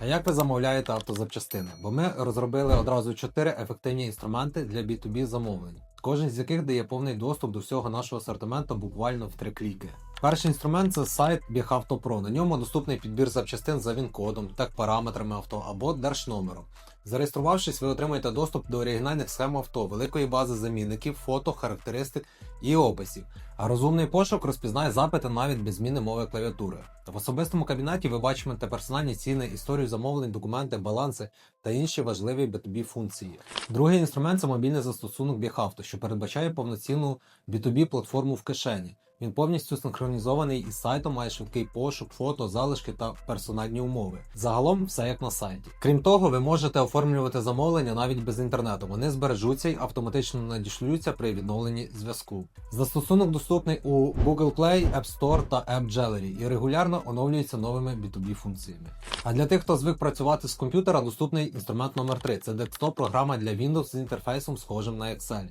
А як ви замовляєте автозапчастини? Бо ми розробили одразу чотири ефективні інструменти для B2B замовлень, кожен з яких дає повний доступ до всього нашого асортименту буквально в три кліки. Перший інструмент це сайт BigAutoPro. На ньому доступний підбір запчастин за він-кодом, так параметрами авто або держномером. Зареєструвавшись, ви отримаєте доступ до оригінальних схем авто, великої бази замінників, фото, характеристик і описів. А розумний пошук розпізнає запити навіть без зміни мови клавіатури. В особистому кабінеті ви бачите персональні ціни, історію замовлень, документи, баланси та інші важливі B2B функції. Другий інструмент це мобільний застосунок BigAuto, що передбачає повноцінну B2B платформу в кишені. Він повністю синхронізований із сайтом, має швидкий пошук, фото, залишки та персональні умови. Загалом все як на сайті. Крім того, ви можете оформлювати замовлення навіть без інтернету. Вони збережуться й автоматично надішлюються при відновленні зв'язку. Застосунок доступний у Google Play, App Store та App Gallery і регулярно оновлюється новими B2B функціями. А для тих, хто звик працювати з комп'ютера, доступний інструмент номер 3 Це десктоп програма для Windows з інтерфейсом схожим на Excel.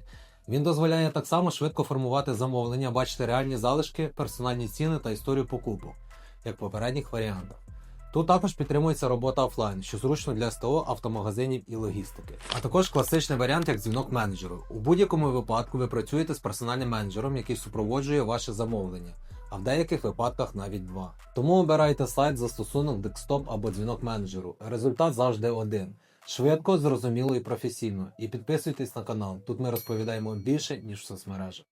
Він дозволяє так само швидко формувати замовлення, бачити реальні залишки, персональні ціни та історію покупок, як в попередніх варіантах. Тут також підтримується робота офлайн, що зручно для СТО, автомагазинів і логістики. А також класичний варіант як дзвінок менеджеру. У будь-якому випадку ви працюєте з персональним менеджером, який супроводжує ваше замовлення, а в деяких випадках навіть два. Тому обирайте сайт застосунок декстоп або дзвінок менеджеру. Результат завжди один. Швидко, зрозуміло і професійно. І підписуйтесь на канал. Тут ми розповідаємо більше, ніж в соцмережах.